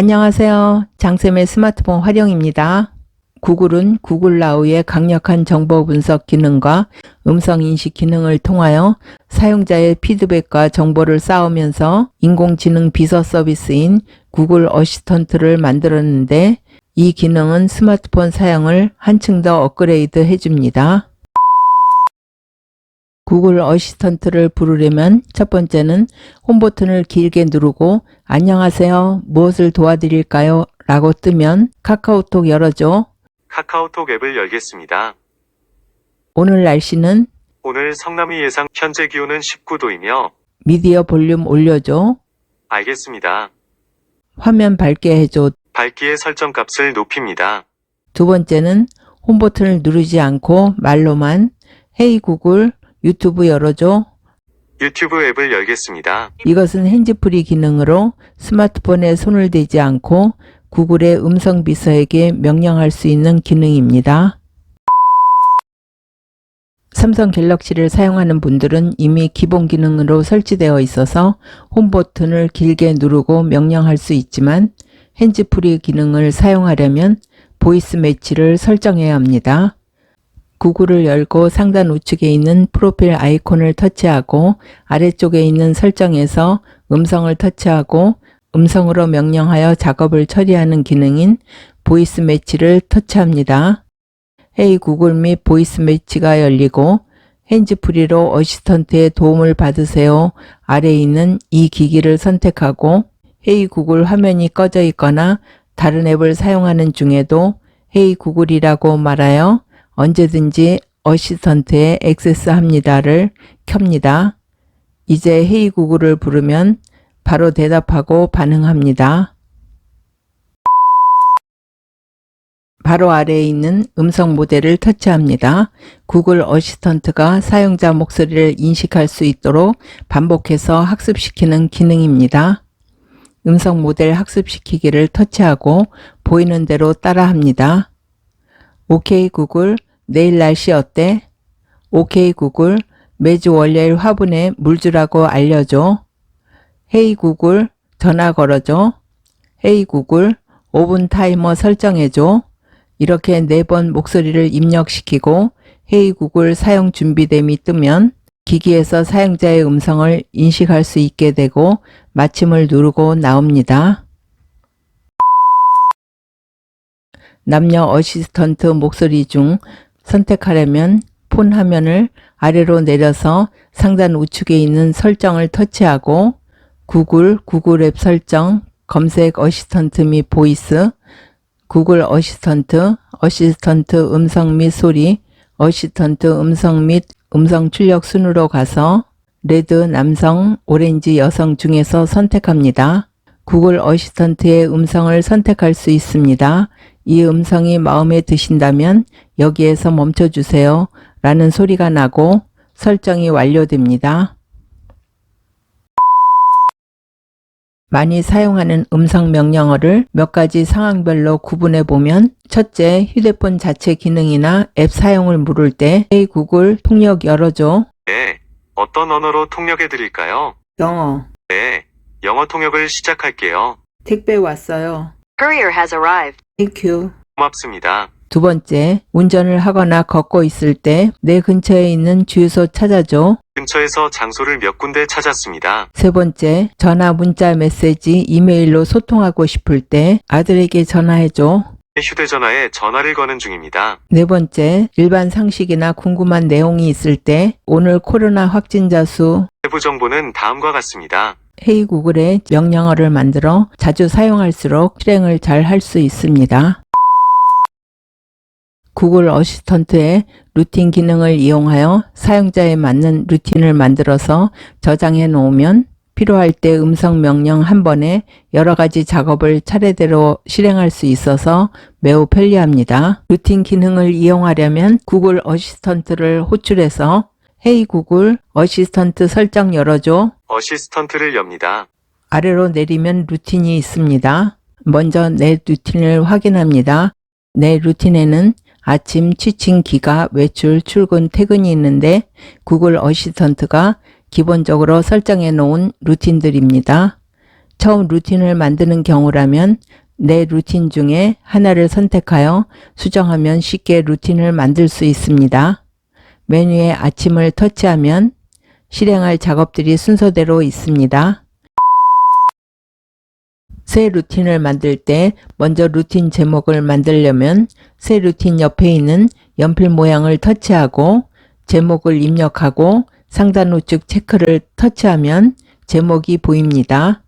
안녕하세요. 장쌤의 스마트폰 활용입니다. 구글은 구글 나우의 강력한 정보 분석 기능과 음성 인식 기능을 통하여 사용자의 피드백과 정보를 쌓으면서 인공지능 비서 서비스인 구글 어시스턴트를 만들었는데 이 기능은 스마트폰 사용을 한층 더 업그레이드 해줍니다. 구글 어시스턴트를 부르려면 첫 번째는 홈 버튼을 길게 누르고 안녕하세요. 무엇을 도와드릴까요? 라고 뜨면 카카오톡 열어줘. 카카오톡 앱을 열겠습니다. 오늘 날씨는 오늘 성남이 예상 현재 기온은 19도이며 미디어 볼륨 올려줘. 알겠습니다. 화면 밝게 해줘. 밝기의 설정 값을 높입니다. 두 번째는 홈 버튼을 누르지 않고 말로만 헤이 구글 유튜브 열어줘. 유튜브 앱을 열겠습니다. 이것은 핸즈프리 기능으로 스마트폰에 손을 대지 않고 구글의 음성 비서에게 명령할 수 있는 기능입니다. 삼성 갤럭시를 사용하는 분들은 이미 기본 기능으로 설치되어 있어서 홈 버튼을 길게 누르고 명령할 수 있지만 핸즈프리 기능을 사용하려면 보이스 매치를 설정해야 합니다. 구글을 열고 상단 우측에 있는 프로필 아이콘을 터치하고 아래쪽에 있는 설정에서 음성을 터치하고 음성으로 명령하여 작업을 처리하는 기능인 보이스 매치를 터치합니다. 헤이 구글 및 보이스 매치가 열리고 핸즈프리로 어시스턴트의 도움을 받으세요. 아래에 있는 이 기기를 선택하고 헤이 구글 화면이 꺼져 있거나 다른 앱을 사용하는 중에도 헤이 구글이라고 말하여 언제든지 어시스턴트에 액세스합니다를 켭니다. 이제 헤이 구글을 부르면 바로 대답하고 반응합니다. 바로 아래에 있는 음성 모델을 터치합니다. 구글 어시스턴트가 사용자 목소리를 인식할 수 있도록 반복해서 학습시키는 기능입니다. 음성 모델 학습시키기를 터치하고 보이는 대로 따라합니다. 오케이 구글, 내일 날씨 어때? 오케이 구글, 매주 월요일 화분에 물 주라고 알려줘. 헤이 구글, 전화 걸어줘. 헤이 구글, 5분 타이머 설정해줘. 이렇게 네 번 목소리를 입력시키고 헤이 구글 사용 준비됨이 뜨면 기기에서 사용자의 음성을 인식할 수 있게 되고 마침을 누르고 나옵니다. 남녀 어시스턴트 목소리 중 선택하려면 폰 화면을 아래로 내려서 상단 우측에 있는 설정을 터치하고 구글, 구글 앱 설정, 검색 어시스턴트 및 보이스, 구글 어시스턴트, 어시스턴트 음성 및 소리, 어시스턴트 음성 및 음성 출력 순으로 가서 레드 남성, 오렌지 여성 중에서 선택합니다. 구글 어시스턴트의 음성을 선택할 수 있습니다. 이 음성이 마음에 드신다면 여기에서 멈춰주세요. 라는 소리가 나고 설정이 완료됩니다. 많이 사용하는 음성 명령어를 몇 가지 상황별로 구분해 보면 첫째, 휴대폰 자체 기능이나 앱 사용을 물을 때 Hey 구글 통역 열어줘. 네. 어떤 언어로 통역해 드릴까요? 영어. 네. 영어 통역을 시작할게요. 택배 왔어요. Courier has arrived. 땡큐. 고맙습니다. 두 번째, 운전을 하거나 걷고 있을 때 내 근처에 있는 주유소 찾아줘. 근처에서 장소를 몇 군데 찾았습니다. 세 번째, 전화, 문자, 메시지, 이메일로 소통하고 싶을 때 아들에게 전화해줘. 휴대전화에 전화를 거는 중입니다. 네 번째, 일반 상식이나 궁금한 내용이 있을 때 오늘 코로나 확진자 수 세부 정보는 다음과 같습니다. 헤이 구글의 명령어를 만들어 자주 사용할수록 실행을 잘 할 수 있습니다. 구글 어시스턴트의 루틴 기능을 이용하여 사용자에 맞는 루틴을 만들어서 저장해 놓으면 필요할 때 음성 명령 한 번에 여러 가지 작업을 차례대로 실행할 수 있어서 매우 편리합니다. 루틴 기능을 이용하려면 구글 어시스턴트를 호출해서 헤이 구글 어시스턴트 설정 열어줘 어시스턴트를 엽니다. 아래로 내리면 루틴이 있습니다. 먼저 내 루틴을 확인합니다. 내 루틴에는 아침, 취침, 기가, 외출, 출근, 퇴근이 있는데 구글 어시스턴트가 기본적으로 설정해 놓은 루틴들입니다. 처음 루틴을 만드는 경우라면 내 루틴 중에 하나를 선택하여 수정하면 쉽게 루틴을 만들 수 있습니다. 메뉴에 아침을 터치하면 실행할 작업들이 순서대로 있습니다. 새 루틴을 만들 때 먼저 루틴 제목을 만들려면 새 루틴 옆에 있는 연필 모양을 터치하고 제목을 입력하고 상단 우측 체크를 터치하면 제목이 보입니다.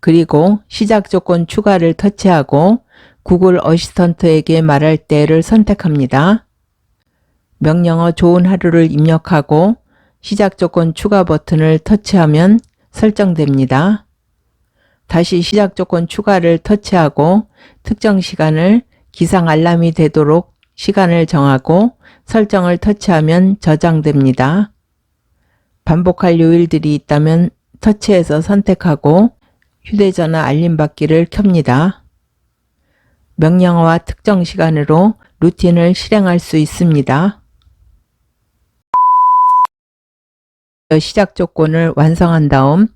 그리고 시작 조건 추가를 터치하고 구글 어시스턴트에게 말할 때를 선택합니다. 명령어 좋은 하루를 입력하고 시작 조건 추가 버튼을 터치하면 설정됩니다. 다시 시작 조건 추가를 터치하고 특정 시간을 기상 알람이 되도록 시간을 정하고 설정을 터치하면 저장됩니다. 반복할 요일들이 있다면 터치해서 선택하고 휴대전화 알림 받기를 켭니다. 명령어와 특정 시간으로 루틴을 실행할 수 있습니다. 시작 조건을 완성한 다음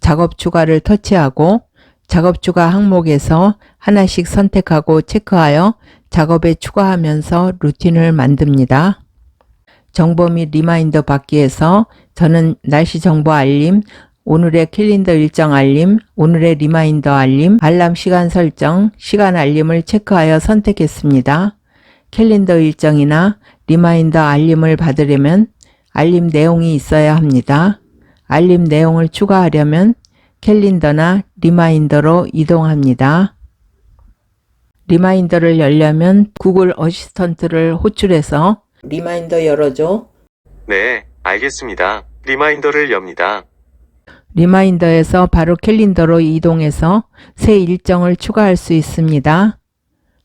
작업 추가를 터치하고 작업 추가 항목에서 하나씩 선택하고 체크하여 작업에 추가하면서 루틴을 만듭니다. 정보 및 리마인더 받기에서 저는 날씨 정보 알림, 오늘의 캘린더 일정 알림, 오늘의 리마인더 알림, 알람 시간 설정, 시간 알림을 체크하여 선택했습니다. 캘린더 일정이나 리마인더 알림을 받으려면 알림 내용이 있어야 합니다. 알림 내용을 추가하려면 캘린더나 리마인더로 이동합니다. 리마인더를 열려면 구글 어시스턴트를 호출해서 리마인더 열어줘. 네, 알겠습니다. 리마인더를 엽니다. 리마인더에서 바로 캘린더로 이동해서 새 일정을 추가할 수 있습니다.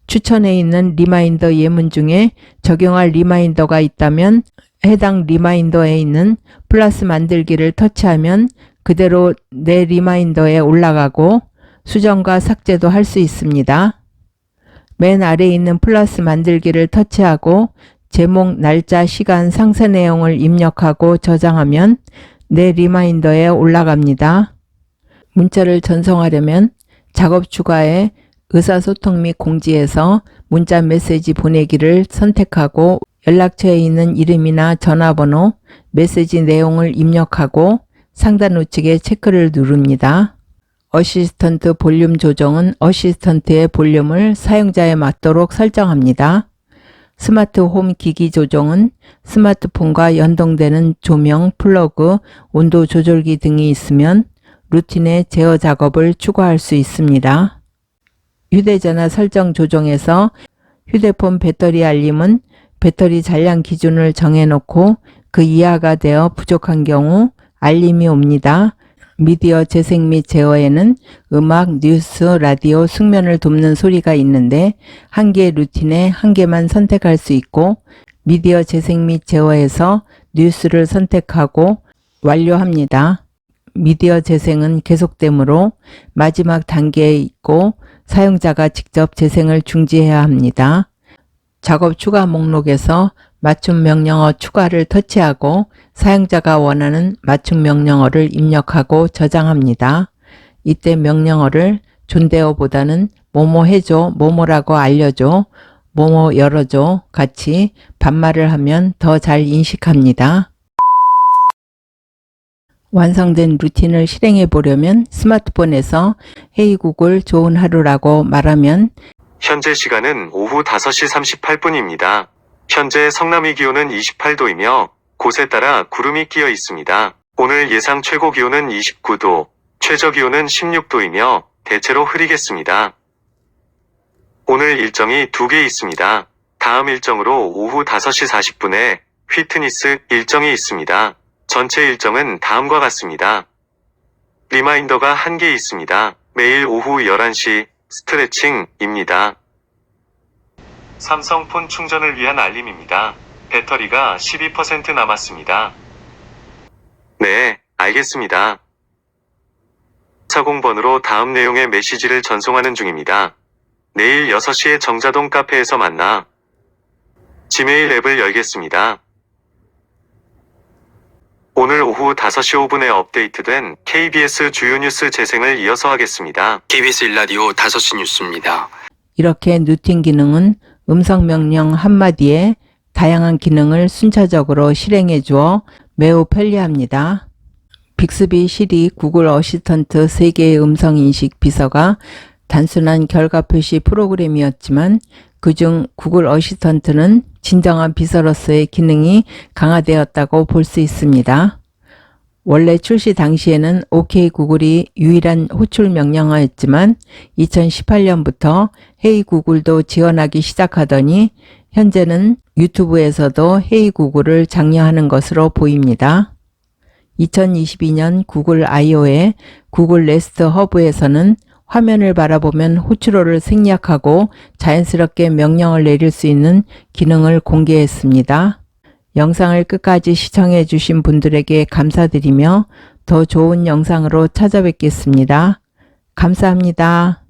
추천해 있는 리마인더 예문 중에 적용할 리마인더가 있다면 해당 리마인더에 있는 플러스 만들기를 터치하면 그대로 내 리마인더에 올라가고 수정과 삭제도 할 수 있습니다. 맨 아래에 있는 플러스 만들기를 터치하고 제목, 날짜, 시간, 상세 내용을 입력하고 저장하면 내 리마인더에 올라갑니다. 문자를 전송하려면 작업 추가에 의사소통 및 공지에서 문자 메시지 보내기를 선택하고 연락처에 있는 이름이나 전화번호, 메시지 내용을 입력하고 상단 우측에 체크를 누릅니다. 어시스턴트 볼륨 조정은 어시스턴트의 볼륨을 사용자에 맞도록 설정합니다. 스마트 홈 기기 조정은 스마트폰과 연동되는 조명, 플러그, 온도 조절기 등이 있으면 루틴의 제어 작업을 추가할 수 있습니다. 휴대전화 설정 조정에서 휴대폰 배터리 알림은 배터리 잔량 기준을 정해놓고 그 이하가 되어 부족한 경우 알림이 옵니다. 미디어 재생 및 제어에는 음악, 뉴스, 라디오, 숙면을 돕는 소리가 있는데 한 개의 루틴에 한 개만 선택할 수 있고 미디어 재생 및 제어에서 뉴스를 선택하고 완료합니다. 미디어 재생은 계속되므로 마지막 단계에 있고 사용자가 직접 재생을 중지해야 합니다. 작업 추가 목록에서 맞춤 명령어 추가를 터치하고 사용자가 원하는 맞춤 명령어를 입력하고 저장합니다. 이때 명령어를 존대어보다는 뭐뭐 해줘, 뭐뭐라고 알려줘, 뭐뭐 열어줘 같이 반말을 하면 더 잘 인식합니다. 완성된 루틴을 실행해 보려면 스마트폰에서 헤이 구글 좋은 하루라고 말하면 현재 시간은 오후 5시 38분입니다. 현재 성남의 기온은 28도이며 곳에 따라 구름이 끼어 있습니다. 오늘 예상 최고 기온은 29도, 최저 기온은 16도이며 대체로 흐리겠습니다. 오늘 일정이 두 개 있습니다. 다음 일정으로 오후 5시 40분에 휘트니스 일정이 있습니다. 전체 일정은 다음과 같습니다. 리마인더가 한 개 있습니다. 매일 오후 11시 스트레칭입니다. 삼성폰 충전을 위한 알림입니다. 배터리가 12% 남았습니다. 네, 알겠습니다. 40번으로 다음 내용의 메시지를 전송하는 중입니다. 내일 6시에 정자동 카페에서 만나. 지메일 앱을 열겠습니다. 오늘 오후 5시 5분에 업데이트된 KBS 주요 뉴스 재생을 이어서 하겠습니다. KBS 일라디오 5시 뉴스입니다. 이렇게 누팅 기능은 음성 명령 한마디에 다양한 기능을 순차적으로 실행해 주어 매우 편리합니다. 빅스비 시리 구글 어시스턴트 3개의 음성 인식 비서가 단순한 결과 표시 프로그램이었지만 그중 구글 어시스턴트는 진정한 비서로서의 기능이 강화되었다고 볼 수 있습니다. 원래 출시 당시에는 OK 구글이 유일한 호출 명령어였지만 2018년부터 헤이 구글도 지원하기 시작하더니 현재는 유튜브에서도 헤이 구글을 장려하는 것으로 보입니다. 2022년 구글 I.O.의 구글 레스트 허브에서는 화면을 바라보면 호출어를 생략하고 자연스럽게 명령을 내릴 수 있는 기능을 공개했습니다. 영상을 끝까지 시청해 주신 분들에게 감사드리며 더 좋은 영상으로 찾아뵙겠습니다. 감사합니다.